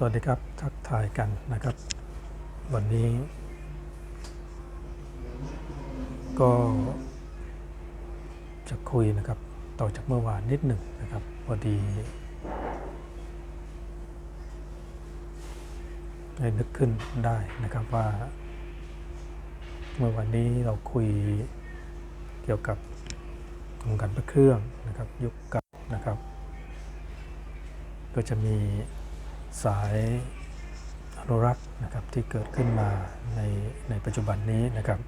สวัสดีครับ ทักทายกันนะครับ วันนี้ ก็จะคุยนะครับ ต่อจากเมื่อวานนิดหนึ่งนะครับพอดีได้นึกขึ้นได้นะครับว่า เมื่อวันนี้เราคุยเกี่ยวกับวงการพระเครื่องนะครับ ยุคเก่านะครับ ก็จะมี สายอนุรักษ์นะครับที่เกิดขึ้นมาในในปัจจุบันนี้นะครับ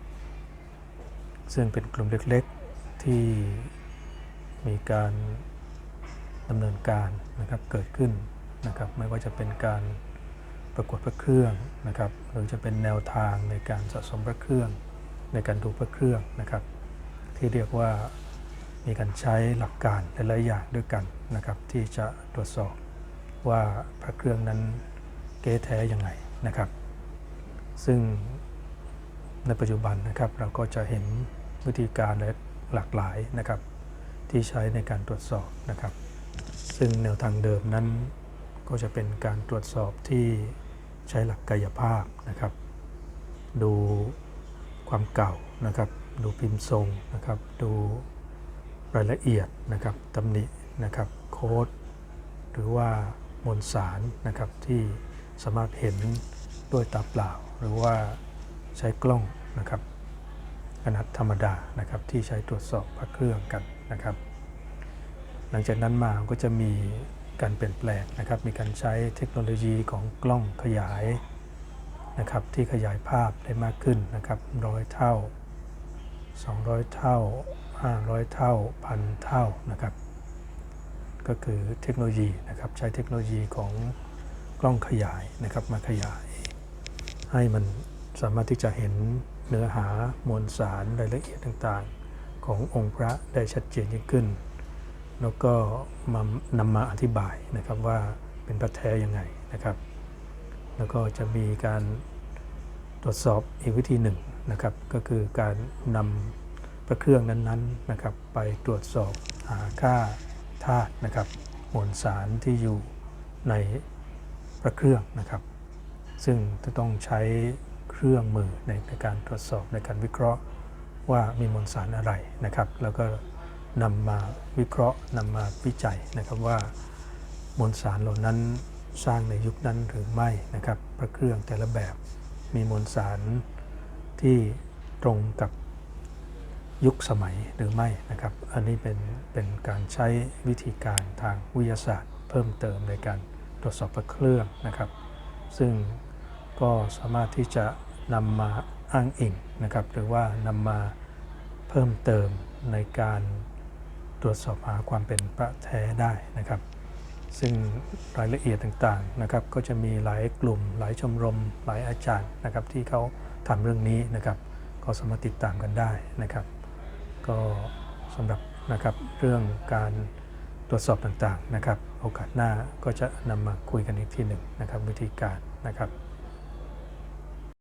ซึ่งเป็นกลุ่มเล็กๆที่มีการดำเนินการนะครับเกิดขึ้นนะครับไม่ว่าจะเป็นการประกวดพระเครื่องนะครับหรือจะเป็นแนวทางในการสะสมพระเครื่อง ในการดูพระเครื่องนะครับ ที่เรียกว่ามีการใช้หลักการหลายๆอย่างด้วยกันนะครับที่จะตรวจสอบ ว่าพระเครื่องนั้นเก๊แท้ยังไงนะครับ ซึ่งในปัจจุบันนะครับเราก็จะเห็นวิธีการและหลากหลายนะครับ ที่ใช้ในการตรวจสอบนะครับ ซึ่งแนวทางเดิมนั้นก็จะเป็นการตรวจสอบที่ใช้หลักกายภาพนะครับ ดูความเก่านะครับ ดูพิมพ์ทรงนะครับ ดูรายละเอียดนะครับตำหนินะครับโค้ด หรือว่า มวลสารนะครับที่สามารถเห็นด้วยตาเปล่า หรือว่าใช้กล้องนะครับขนาดธรรมดานะครับที่ใช้ตรวจสอบพระเครื่องกันนะครับ หลังจากนั้นมาก็จะมีการเปลี่ยนแปลงนะครับ มีการใช้เทคโนโลยีของกล้องขยายนะครับที่ขยายภาพได้มากขึ้นนะครับร้อยเท่า 200 เท่า 500 เท่าพันเท่านะครับ ก็คือเทคโนโลยีนะครับใช้เทคโนโลยีของกล้องขยายนะครับมาขยาย ให้มันสามารถที่จะเห็นเนื้อหามวลสารรายละเอียดต่างๆ ขององค์พระได้ชัดเจนยิ่งขึ้น แล้วก็มานำมาอธิบายนะครับว่าเป็นพระแท้ยังไงนะครับ แล้วก็จะมีการตรวจสอบอีกวิธีหนึ่งนะครับ ก็คือการนำพระเครื่องนั้นๆนะครับ ไปตรวจสอบหาค่า ธาตุนะครับมวลสารที่อยู่ในพระเครื่องนะครับ ซึ่งจะต้องใช้เครื่องมือในในการตรวจสอบในการวิเคราะห์ว่ามีมวลสารอะไรนะครับ แล้วก็นำมาวิเคราะห์นำมาวิจัยนะครับว่ามวลสารเหล่านั้นสร้างในยุคนั้นหรือไม่นะครับ พระเครื่องแต่ละแบบมีมวลสารที่ตรงกับ ยุคสมัยหรือไม่นะครับ อันนี้เป็นเป็นการใช้วิธีการทางวิทยาศาสตร์ เพิ่มเติมในการตรวจสอบพระเครื่องนะครับ ซึ่งก็สามารถที่จะนำมาอ้างอิงนะครับ หรือว่านำมาเพิ่มเติมในการตรวจสอบหาความเป็นพระแท้ได้นะครับ ซึ่งรายละเอียดต่างๆนะครับ ก็จะมีหลายกลุ่ม หลายชมรม หลายอาจารย์นะครับที่เขาทำเรื่องนี้นะครับ ก็สามารถติดตามกันได้นะครับ ก็สำหรับนะครับเรื่องการตรวจสอบต่างๆนะครับ โอกาสหน้าก็จะนำมาคุยกันอีกทีหนึ่งนะครับวิธีการนะครับ